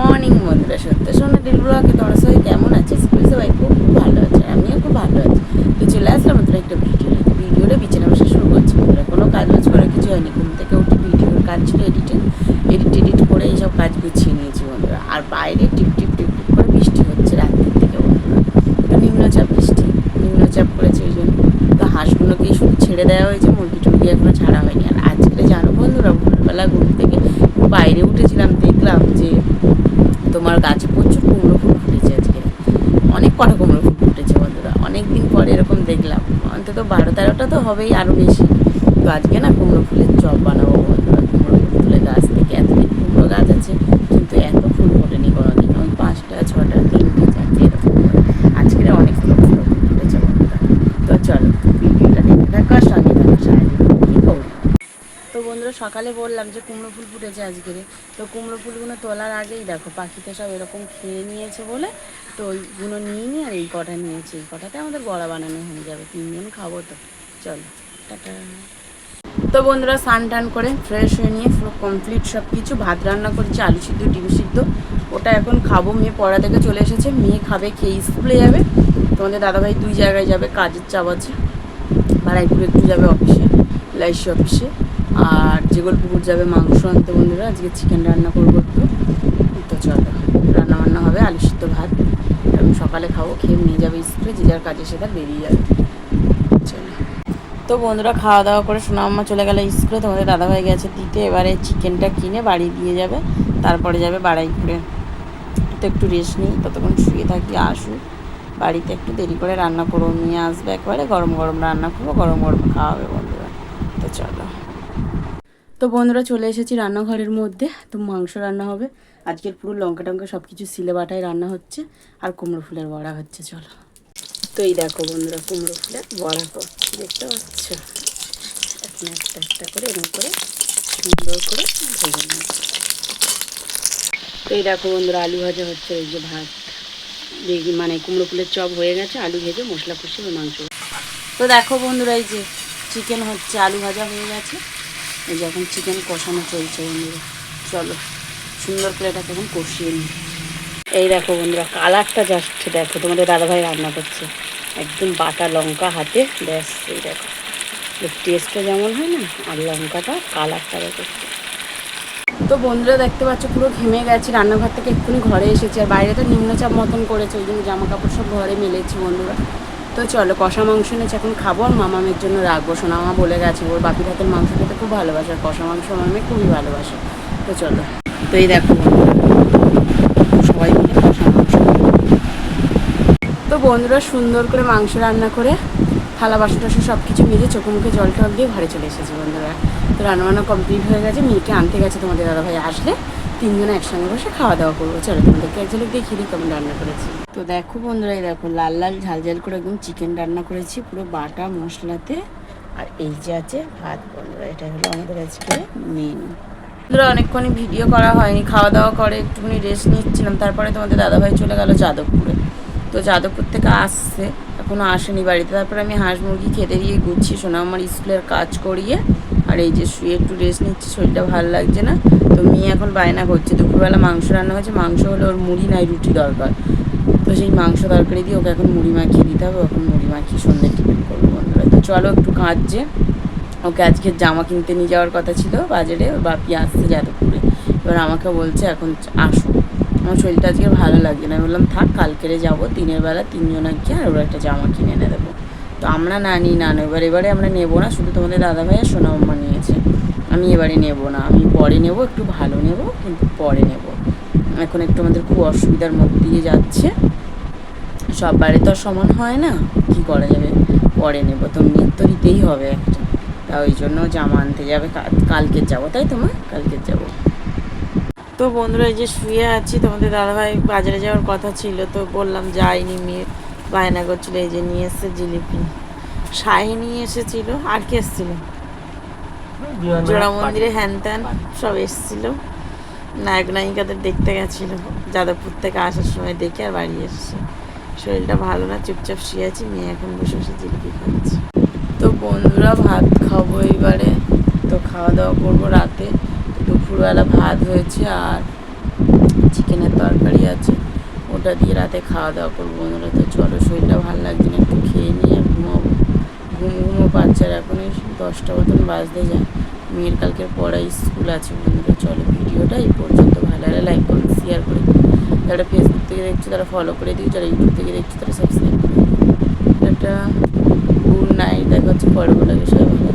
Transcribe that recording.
Morning বন্ধুরা, সত্য সোনা ডিল ব্লগে তোমরা সবাই কেমন আছে? স্কুল সবাই খুব ভালো আছে, আমিও খুব ভালো আছি। তো চলে আসলাম নতুন একটা ভিডিও। ভিডিওটা বিছানা বসে শুরু করছি বন্ধুরা। কোনো কাজ বাজ করার কিছু হয়নি, ঘুম থেকে উঠে ভিডিওর কাজ ছিল এডিটিং এডিট এডিট করে এইসব কাজ গুছিয়ে নিয়েছি বন্ধুরা। আর বাইরে টিপ টিপ টিপ টিপ করে বৃষ্টি হচ্ছে রাত্রির থেকে বন্ধুরা। নিম্নচাপ বৃষ্টি, নিম্নচাপ করেছে ওই জন্য। তো হাঁসগুলোকে শুধু ছেড়ে দেওয়া হয়েছে মুরগি টুরগি এখনও ছাড়া হয়নি। আর আজকে জানো বন্ধুরা, ভোরবেলা ঘুম থেকে বাইরে উঠেছিলাম, দেখলাম যে তোমার গাছে প্রচুর কুমড়ো ফুল ফুটেছে আজকে অনেক কটা কুমড়ো ফুল ফুটেছে বন্ধুরা অনেক দিন পরে এরকম দেখলাম অন্তত বারো তেরোটা তো হবেই আরও বেশি। তো আজকে না কুমড়ো ফুলের চপ বানাবো বন্ধুরা কুমড়ো ফুল তুলে গাছ থেকে এতদিন কুমড়ো গাছ আছে, কিন্তু এত ফুল ফোটেনি কোনোদিন। ওই পাঁচটা, ছটা, তিনটে, চারটে এরকম করে। আজকে অনেকগুলো ফুল ফুটেছে তো চলো, ভিডিওটা দেখে থাকো সঙ্গে তো বন্ধুরা, সকালে বললাম যে কুমড়ো ফুল ফুটেছে আজকে তো কুমড়ো ফুলগুলো তোলার আগেই দেখো পাখিতে সব এরকম খেয়ে নিয়েছে বলে তো ওইগুলো নিয়ে নিয়ে আর এই কটা নিয়েছে। এই কটাতে আমাদের বড়া বানানো হয়ে যাবে, তিনজন খাব তো। চলো তো বন্ধুরা, স্নান টান করে ফ্রেশ হয়ে নিয়ে পুরো কমপ্লিট সব কিছু ভাত রান্না করেছি, আলু সিদ্ধ, ডিম সিদ্ধ। ওটা এখন খাব, মেয়ে পড়া থেকে চলে এসেছে। মেয়ে খাবে খেয়ে স্কুলে যাবে। তোমাদের দাদাভাই দুই জায়গায় যাবে, কাজের চাপ আছে। বারাইপুর একটু যাবে অফিসে লাইসি অফিসে আর জেগলপুকুর যাবে মাংস আনতে বন্ধুরা, আজকে চিকেন রান্না করব একটু। তো চলো রান্না বান্না হবে, আলু সিদ্ধ ভাত। আমি সকালে খাব, খেয়ে নিয়ে যাবে স্কুলে যে যার কাজে সেটা বেরিয়ে যাবে। চলো। তো বন্ধুরা খাওয়া দাওয়া করে সোনা আম্মা চলে গেল স্কুলে, তোমাদের দাদাভাই গেছে দিতে। এবারে চিকেনটা কিনে বাড়ি দিয়ে যাবে, তারপরে যাবে বাড়াইপুরে তো একটু রেস্ট নিই, ততক্ষণ শুয়ে থাকি, আসুক। বাড়িতে একটু দেরি করে রান্না করব নিয়ে আসবে একবারে। গরম গরম রান্না করব, গরম গরম খাওয়াবে বন্ধুরা। তো চলো। তো বন্ধুরা চলে এসেছি রান্নাঘরের মধ্যে, তো মাংস রান্না হবে। আজকের পুরো লঙ্কা টঙ্কা সব কিছু সিলে বাটায় রান্না হচ্ছে, আর কুমড়ো ফুলের বড়া হচ্ছে, চলো। তো এই দেখো বন্ধুরা, কুমড়ো ফুলের বড়া করছি দেখতে পাচ্ছ? এখন একটা একটা করে এরকম করে সুন্দর করে ভেজে নেব তো এই দেখো বন্ধুরা, আলু ভাজা হচ্ছে, এই যে ভাত। দেখি মানে কুমড়ো ফুলের চপ হয়ে গেছে, আলু ভেজে মশলা কষিয়ে মাংস। তো দেখো বন্ধুরা, এই যে চিকেন হচ্ছে, আলু ভাজা হয়ে গেছে। এই যে এখন চিকেন কষানো চলছে বন্ধুরা। চলো, সুন্দর করে এটাকে এখন কষিয়ে নিই। এই দেখো বন্ধুরা, কালারটা জাস্ট দেখো, তোমাদের দাদাভাই রান্না করছে। একদম বাটা লঙ্কা হাতে, ব্যাস, এই দেখো। টেস্টটা যেমন হয় না, আর লঙ্কাটা, কালারটা দেখো। তো বন্ধুরা, দেখতে পাচ্ছ, পুরো ঘেমে গেছি, রান্নাঘর থেকে এক্ষুনি ঘরে এসেছি, আর বাইরে তো নিম্নচাপ মতন করেছে, ওই জন্য জামা কাপড় সব ঘরে মেলেছি বন্ধুরা। তো চলো, কষা মাংস এনেছি, এখন খাব, আর মামামের জন্য রাখব। সোনা মামা বলে গেছে, ওর বাপির হাতের মাংস খেতে খুব ভালোবাসে, আর কষা মাংস মামে খুবই ভালোবাসে। তো চলো। তো এই দেখো সবাই মিলে তো বন্ধুরা সুন্দর করে মাংস রান্না করে থালা বাসন টাসন সব কিছু মেজে চোখে মুখে জল টল দিয়ে ঘরে চলে এসেছে বন্ধুরা। তো রান্নাবান্না কমপ্লিট হয়ে গেছে, মেয়েকে আনতে গেছে তোমাদের দাদাভাই। আসলে তিনজনে একসঙ্গে বসে খাওয়া দাওয়া করব। চলো তোমাদেরকে এক ঝলক দেখিয়ে দিই কেমন রান্না করেছি। তো দেখো বন্ধুরা, এই দেখো লাল লাল ঝাল ঝাল করে একদম চিকেন রান্না করেছি, পুরো বাটা মশলাতে। আর এই যে আছে ভাত বন্ধুরা, এটা হলো আমাদের আজকে মেনু বন্ধুরা অনেকক্ষণই ভিডিও করা হয়নি খাওয়া দাওয়া করে, একটুখানি রেস্ট নিচ্ছিলাম, তারপরে তোমাদের দাদাভাই চলে গেল যাদবপুরে। তো যাদবপুর থেকে আসছে এখনও আসেনি বাড়িতে। তারপরে আমি হাঁস মুরগি খেতে দিয়ে গুছিয়ে শোনা আমার স্কুলের কাজ করিয়ে, আর এই যে শুয়ে একটু রেস্ট নিচ্ছি, শরীরটা ভালো লাগছে না। তো মেয়ে এখন বায়না করছে, দুপুরবেলা মাংস রান্না হয়েছে, মাংস হলে ওর মুড়ি নাই, রুটি দরকার। তো সেই মাংস তরকারি দিয়ে ওকে এখন মুড়ি মাখিয়ে দিতে হবে এখন মুড়ি মাখিয়ে সন্ধ্যে টিফিন করব বন্ধুরা। তো চলো একটু কাঁদছে। ওকে আজকে জামা কিনতে নিয়ে যাওয়ার কথা ছিল বাজারে, ওর বাপি আসছে যাদবপুরে। এবার আমাকে বলছে, এখন আসো। আমার শরীরটা আজকে ভালো লাগছে না। আমি বললাম, থাক, কালকেরে যাব। দিনের বেলা তিনজনে গিয়ে আর ওরা একটা জামা কিনে এনে দেবো। তো আমরা না নিই, না এবার এবারে আমরা নেব না, শুধু তোমাদের দাদা ভাই আর সোনাম্মা নিয়েছে। আমি এবারে নেব না। আমি পরে নেব, একটু ভালো নেব, কিন্তু পরে নেব। এখন একটু আমাদের খুব অসুবিধার মধ্যে দিয়ে যাচ্ছে। সব বাড়ি তো সমান হয় না। কি করা যাবে? পরে নেব। তো মেয়ের তো দিতেই হবে একটা। তা ওই জন্য জামা আনতে যাবে। কা- কালকের যাব, তাই তো মা? কালকের যাব। তো বন্ধুরা, এই যে শুয়ে আছি, তোমাদের দাদাভাই বাজারে যাওয়ার কথা ছিল, তো বললাম যাইনি মেয়ে বায়না করছিল, এই যে নিয়ে এসছে জিলিপি। শাহি নিয়ে এসেছিল, আর কি এসেছিল? জোড়া মন্দিরে হ্যান ত্যান সব এসেছিল। নায়ক, নায়িকাদের দেখতে গেছিল। যাদবপুর থেকে আসার সময় দেখে আর বাড়ি এসেছে। শরীরটা ভালো না, চুপচাপ শুয়ে আছি, মেয়ে এখন বসে বসে জিলিপি খাচ্ছে। বন্ধুরা ভাত খাব এবারে তো খাওয়া দাওয়া করব রাতে। দুপুরবেলা ভাত হয়েছে আর চিকেনের তরকারি আছে। ওটা দিয়ে রাতে খাওয়া দাওয়া করব বন্ধুরা। তো চলো শরীরটা ভালো লাগছে না, একটু খেয়ে নিয়ে ঘুমাবো। ঘুম ঘুমো এখন এই দশটা মতন বাজতে যায়। মেয়ের কালকের পড়াই স্কুল আছে বন্ধুরা। চলো ভিডিওটা এই পর্যন্ত। ভালো লাগলে লাইক করুন শেয়ার করে যারা ফেসবুক থেকে দেখছ তারা ফলো করে দিও। যারা ইউটিউব থেকে দেখছ তারা সাবস্ক্রাইব করে একটা গুড নাইট দেখা হচ্ছে পরে বলে সবাই